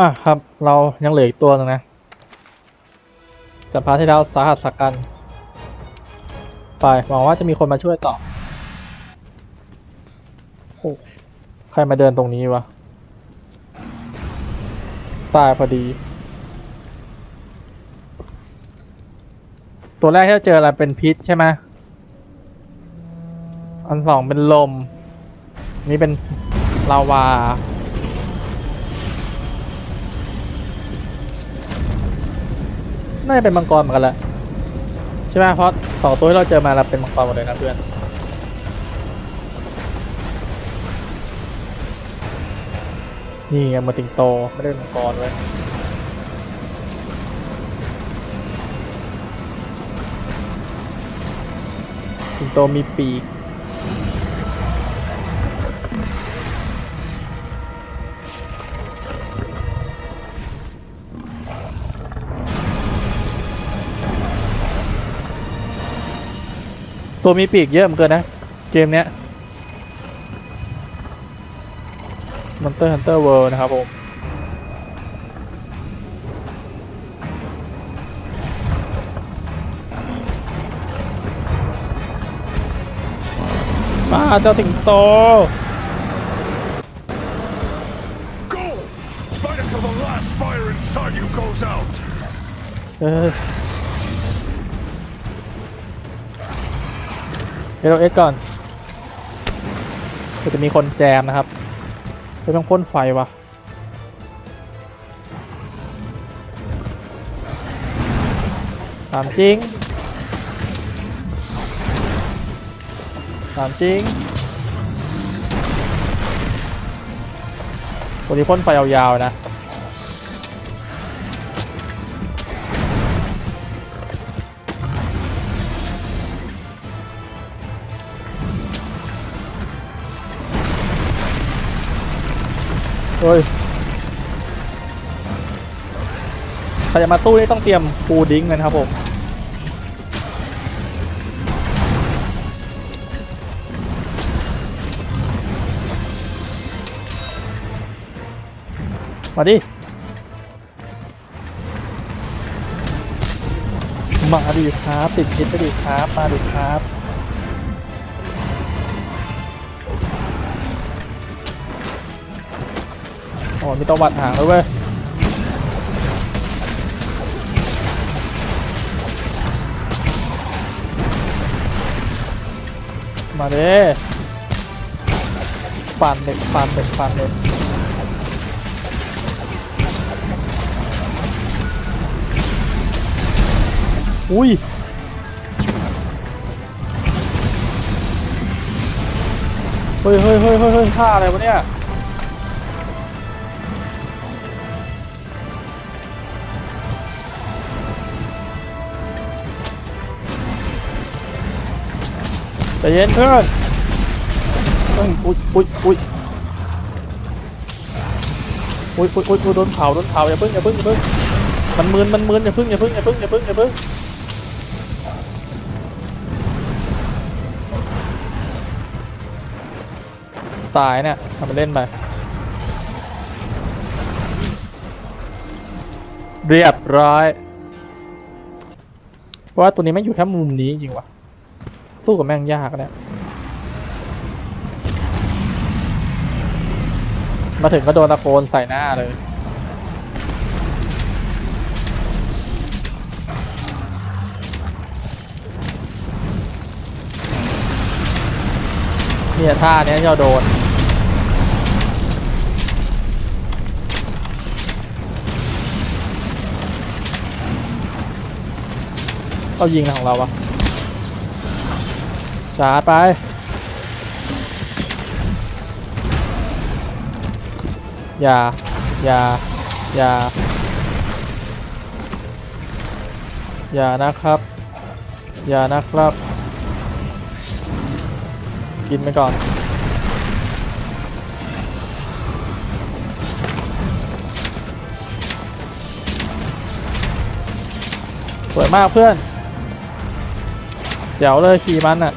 อะครับ เรายังเหลืออีกตัวหนึงนะจากพาร์ทที่แล้วสาหัสสักกัน ไปหวังว่าจะมีคนมาช่วยต่อโอ้ใครมาเดินตรงนี้วะ ตายพอดี ตัวแรกที่เราเจออะไรเป็นพิษใช่ไหมอันสองเป็นลม นี่เป็นลาวา น่าจะเป็นมังกรเหมือนกันแหละใช่ไหมเพราะสองตัวที่เราเจอมาเราเป็นมังกรหมดเลยนะเพื่อนนี่ไงมาติงโตไม่ได้เป็นมังกรเว้ยสิงโตมีปีก ตัวมีปีกเยอะเหมือนกันนะ เกมเนี้ย Monster Hunter World นะครับผมมาเจ้าสิงโต Go! Fight until the last fire inside you goes out! เออ เอลเอ็กก่อนจะมีคนแจมนะครับไม่ต้องพ่นไฟวะถามจริงถามจริงตัวนี้พ่นไฟยาวๆนะ เฮ้ยใครจะมาตู้นี่ต้องเตรียมปูดิ้งเลยนะครับผมมาดิ มาดิครับติดพิษไปดิครับ มาดิครับ อ้มีตวัดหางด้วยเว้ยมาเด้ฟันเด็กฟันเด็กฟันเด็กอุ้ยเฮ้ยเฮ้ยเฮ้ยเฮ้ยเฮ้ยท่าอะไรวะเนี่ย เย็นเพื่อนเฮ้ยอุ้ยอุ้ยอุ้ยอุ้ยอุ้ยอุ้ยอุ้ยโดนเผาโดนเผาอย่าเพิ่งอย่าเพิ่งอย่าเพิ่งมันมืนมันมืนอย่าเพิ่งอย่าเพิ่งอย่าเพิ่งอย่าเพิ่งอย่าเพิ่งตายเนี่ยทำไปเล่นไปเรียบร้อยเพราะว่าตัวนี้ไม่งอยู่แค่มุมนี้จริงวะ สู้กับแม่งยากเนี่ยมาถึงก็โดนตะโกนใส่หน้าเลย เนี่ยท่าเนี้ยที่เราโดนเขายิงอะของเราวะ ชาร์จไป อย่า อย่า อย่า อย่านะครับ อย่านะครับ กินไปก่อน สวยมากเพื่อนเดี๋ยวเลยขี่มันอะ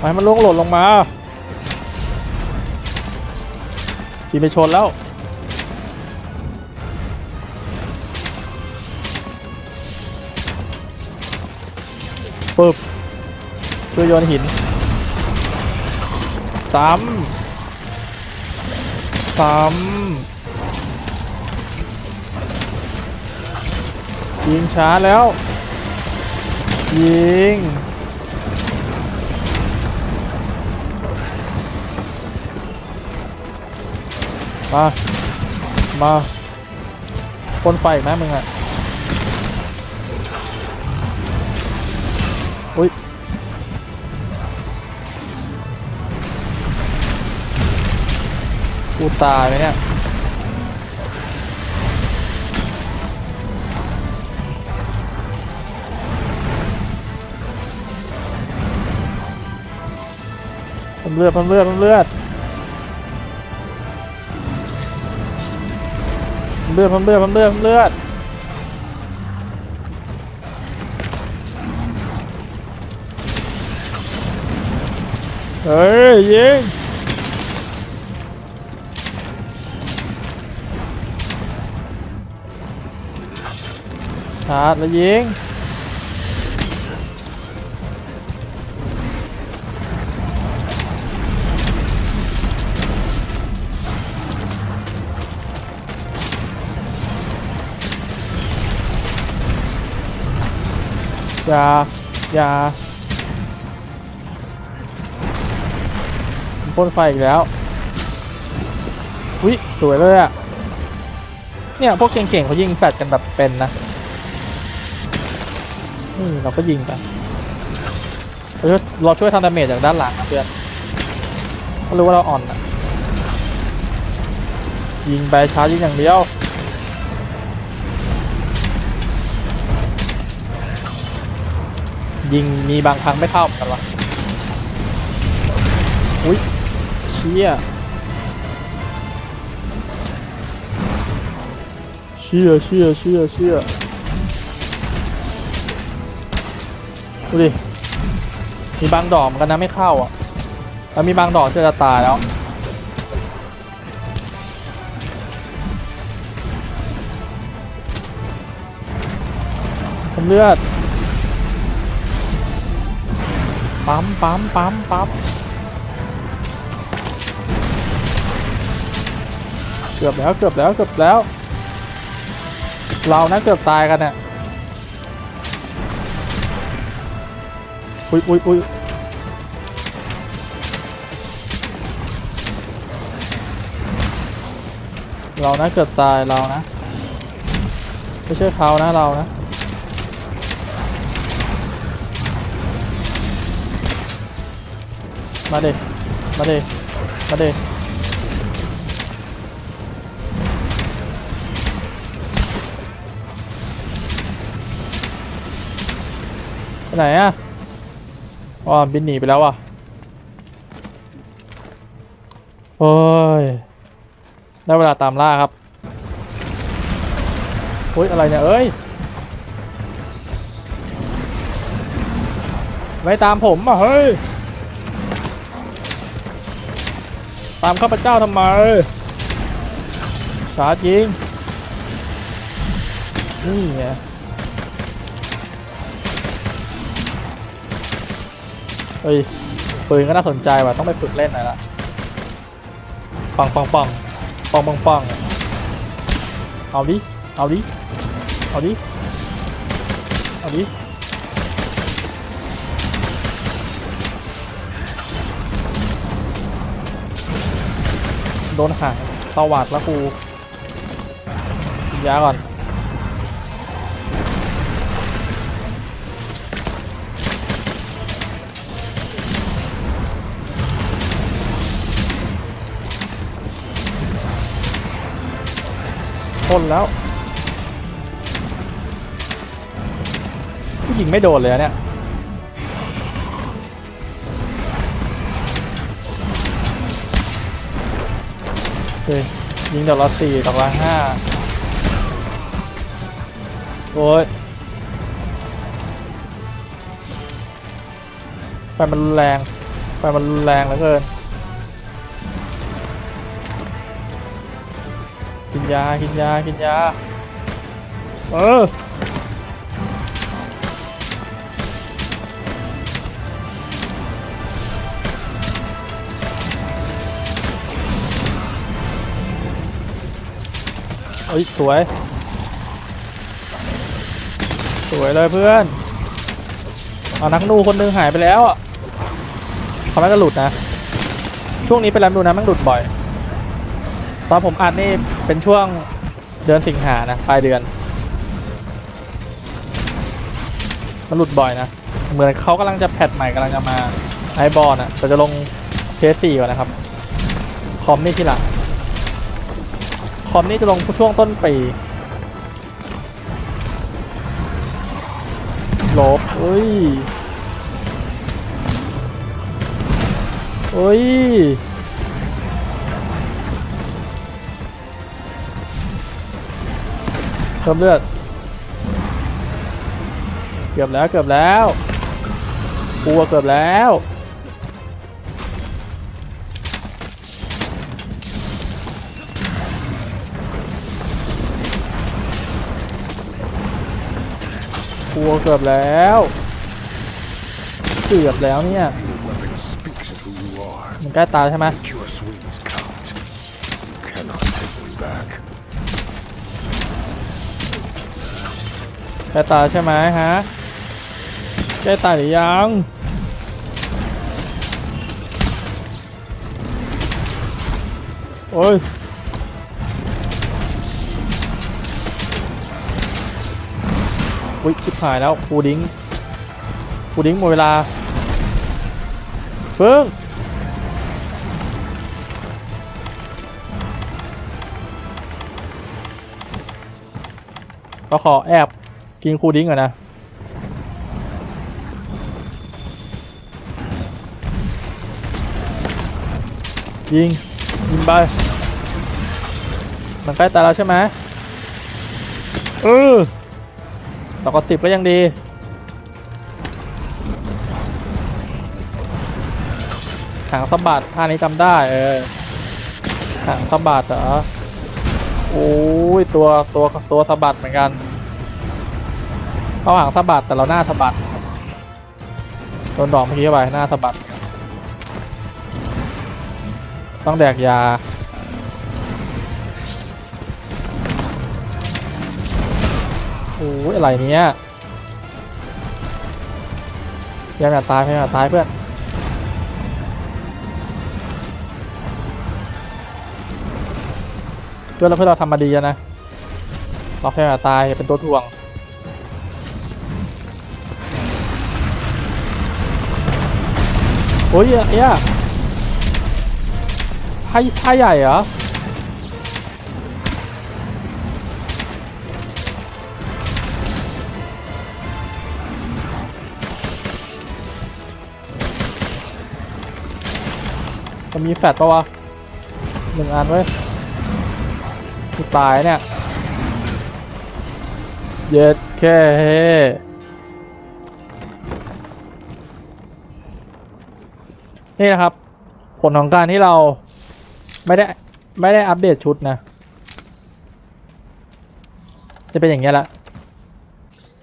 ไปมันล่วงหล่นลงมาจีไปชนแล้ว ปึ๊บช่วยโยนหินซ้ำซ้ำยิงช้าแล้ว ยิง มา มาพ่นไฟไหมมึงอะอุ้ยกูตายไหมเนี่ยเพิ่มเลือดเพิ่มเลือดเลือด ลือดเพิ่มเลือดเพิ่มเลือดเพิ่มเลือดเฮ้ยยิงชาร์จแล้วยิง อย่าอย่าพ่นไฟอีกแล้ววิสวยเลยอะเนี่ยพวกเก่งๆเขายิงแฟดกันแบบเป็นนะนี่เราก็ยิงไปเราช่วยเราช่วยทำดาเมจจากด้านหลังนะเพื่อนเขารู้ว่าเราอ่อนอะยิงไปช้ายิงอย่างเดียว ยิงมีบางครั้งไม่เข้าเหมือนกันวะอุ้ยเชี่ยเชี่ยเชี่ยเชี่ยเชี่ยดูดิมีบางดอกเหมือนกันนะไม่เข้าอะแล้วมีบางดอกที่จะตายแล้วผมเลือด ปั๊มปั๊มปั๊มปั๊มเกือบแล้วเกือบแล้วเกือบแล้ว เรานะเกือบตายกันเนี่ยอุ้ยอุ้ยอุ้ยเรานะเกือบตายเรานะไม่ใช่เขานะเรานะ มาเดมาเดมาเดไปไหนอะอ๋อบินหนีไปแล้วอะโอ้ย ได้เวลาตามล่าครับโอ้ยอะไรเนี่ยเอ้ย ไม่ตามผมอะเฮ้ย ตามข้าพเจ้าทำไมชาจยิง นี่ไงเฮ้ยปืนก็น่าสนใจว่ะ ต้องไปฝึกเล่นหน่อยละปังปังปังปังปังปังเอาดิ เอาดิ เอาดิ เอาดิ ดนหางตวาดแล้วกูกินยาก่อนทนแล้วผู้หญิงไม่โดนเลยเนี่ย เคยิงดอกละสี่ดอกละห้าโอ้ยไฟมันแรงไฟมันแรงเหลือเกินกินยากินยากินยาเออ เอ้ยสวย สวยเลยเพื่อนเอานักนูคนหนึงหายไปแล้วอะเขาไม่จะหลุดนะ ช่วงนี้เป็นแรมดูนะแมันหลุดบ่อย ตอนผมอ่านนี่เป็นช่วงเดือนสิงหานะปลายเดือน มันหลุดบ่อยนะ เหมือนเขากำลังจะแพทใหม่กำลังจะมาไอบอลอะแต่จะลงเพสสี่ก่อนนะครับ คอมนี่ทีหลัง คอมนี่จะลงช่วงต้นปีลบเอ้ยเอ้ยเพิ่มเลือด เกือบแล้วเกือบแล้วกลัวเกือบแล้ว ลัวเกือบแล้ว เกือบแล้วเนี่ยมันใกล้ตายใช่ไหมใกล้ตายใช่ไหมฮะใกล้ตายหรือยังโอ้ย อุ้ยชิบหายแล้วฟูดิ้งฟูดิ้งหมดเวลาเพิ่งก็ขอแอบกินคูดิ้งก่อนนะยิงยิงไปมันใกล้ตายแล้วใช่ไหมเออ ต่อก็สิบก็ยังดี หางสะบัดท่านี้จำได้ เออ หางสะบัดเหรอโอ้ยตัวตัวตัวสะบัดเหมือนกันเขาหางสะบัดแต่เราหน้าสะบัดโดนดอกเมื่อกี้ไปหน้าสะบัด ต้องแดกยา อ้ยอะไรเนี้ยพยายามอย่าตายพยายามอย่าตายเพื่อนเพื่อนเราเพื่อนเราทำมาดีนะเราพยายามอย่าตายเป็นตัวถ่วงโอ้ยเอ้ยให้ให้ใหญ่เหรอ จะมีแฟดปะวะหนึ่งอันเว้ยกูตายเนี่ย เย็ดแค่นี่นะครับ ผลของการที่เราไม่ได้ไม่ได้อัปเดตชุดนะ จะเป็นอย่างเงี้ยละ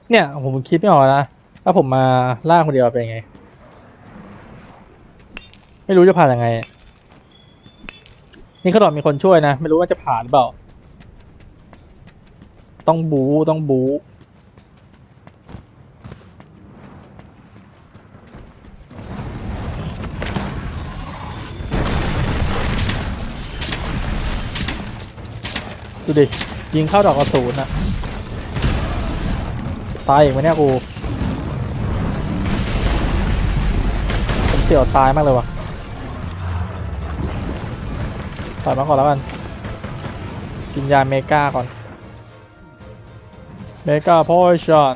เนี่ยผมคิดไม่ออกนะถ้าผมมาล่าคนเดียวเป็นไง ไม่รู้จะผ่านยังไง นี่เขาบอกมีคนช่วยนะ ไม่รู้ว่าจะผ่านหรือเปล่า ต้องบูต้องบูดูดิ ยิงเข้าดอกกระสุนอะตายอีกไหมเนี่ยกูผมเสี่ยวตายมากเลยว่ะ ถอยมาก่อนแล้วกันกินยาเมกาก่อนเมกาพอยชอน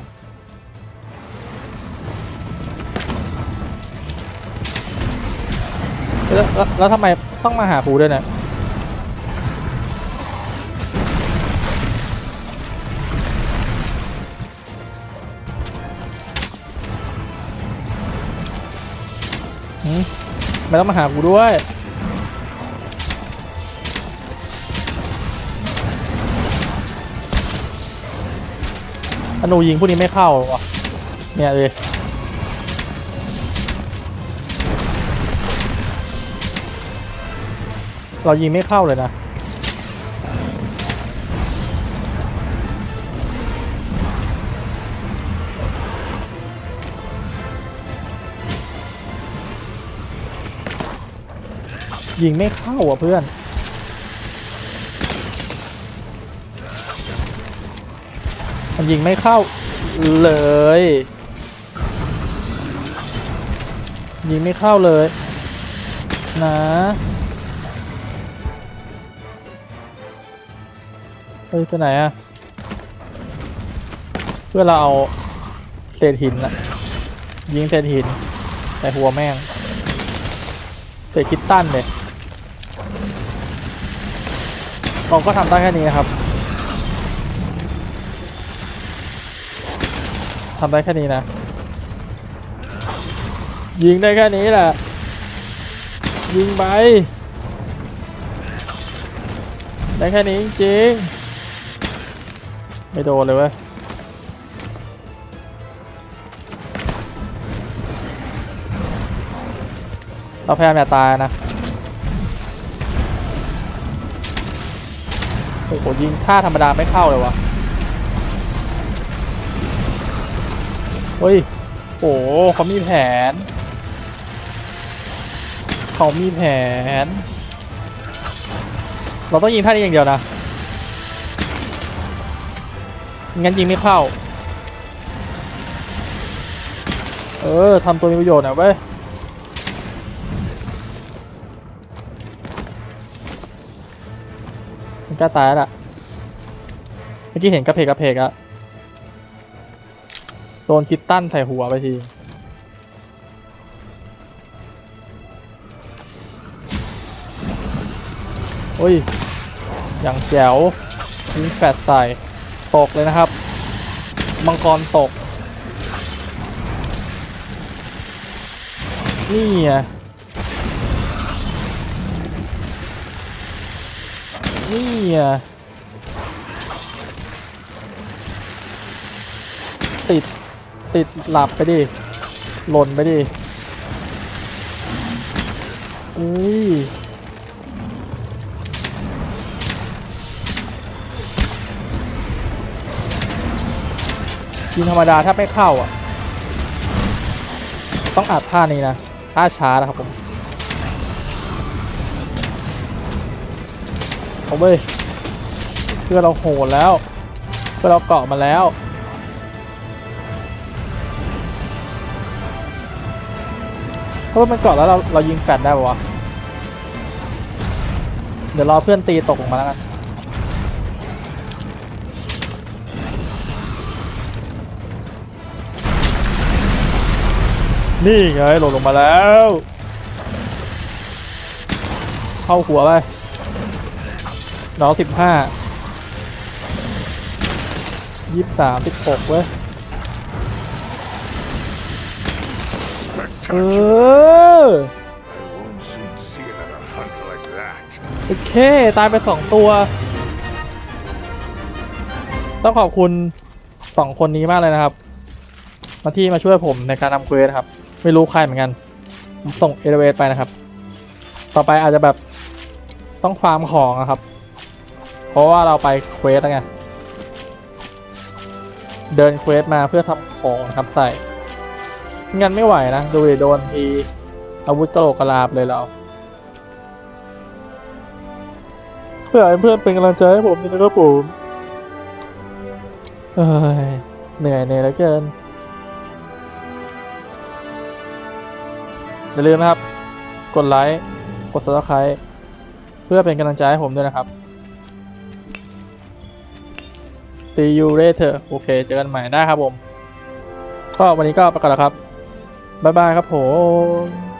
แล้วแล้วแล้วทำไมต้องมาหาปูด้วยเนี่ยไม่ต้องมาหากูด้วย ธนูยิงพวกนี้ไม่เข้าวะเนี่ยเลยเรายิงไม่เข้าเลยนะ ยิงไม่เข้าอะเพื่อน มันยิงไม่เข้าเลย ยิงไม่เข้าเลย นะเฮ้ยไปไหนอะเพื่อเราเอาเศษหินอะยิงเศษหินแต่หัวแม่งเศษคิดตั้นเลยเราก็ทำได้แค่นี้นะครับ ทำได้แค่นี้นะ ยิงได้แค่นี้แหละ ยิงไป ได้แค่นี้จริง ไม่โดนเลยเว้ยเราพยายามอย่าตายนะ โอ้โหยิงท่าธรรมดาไม่เข้าเลยวะ เฮ้ยโอ้โหเขามีแผน เขามีแผน เราต้องยิงท่านี้อย่างเดียวนะ งั้นยิงไม่เข้า เออทำตัวมีประโยชน์น่อยเว้ย มันกล้าตายแล้วล่ะ เมื่อกี้เห็นกระเพกกระเพกอะ โดนคิดตั้นใส่หัวไปทีโอ้ย อย่างแจ๋วยิงแฟดใส่ตกเลยนะครับ มังกรตก นี่ไงนี่ไงติด ติดหลับไปดิ หล่นไปดิอุ้ยยิงธรรมดาถ้าไม่เข้าอะ ต้องอัดท่านี้นะท่าช้านะครับผมเอาเว้ยเพื่อเราโหดแล้ว เพื่อเราเกาะมาแล้ว เพราะว่ามันเกาะแล้วเราเรายิงแฟดได้ปะวะเดี๋ยวรอเพื่อนตีตกลงมาแล้วกันนี่ไงหล่นลงมาแล้ว เข้าหัวไปน้องสิบห้ายี่สิบสามสิบหกเว้ย เออ โอเค ตายไปสองตัว ต้องขอบคุณสองคนนี้มากเลยนะครับ มาที่มาช่วยผมในการทำเควสนะครับ ไม่รู้ใครเหมือนกัน ส่งเอเดเวสไปนะครับ ต่อไปอาจจะแบบต้องฟาร์มของนะครับ เพราะว่าเราไปเควสแล้วไง เดินเควสมาเพื่อทำของนะครับใส่ งั้นไม่ไหวนะ ดูดิโดนทีอาวุธกระโหลกกระลาบเลยเรา เพื่อให้เพื่อนเป็นกำลังใจให้ผมด้วยนะครับผมเอ้ยเหนื่อยเหนื่อยเหลือเกินอย่าลืมนะครับ กดไลค์ กด subscribe เพื่อเป็นกำลังใจให้ผมด้วยนะครับ see you later โอเค เจอกันใหม่ได้ครับผม ก็วันนี้ก็ไปก่อนแล้วครับ บ๊ายบายครับผม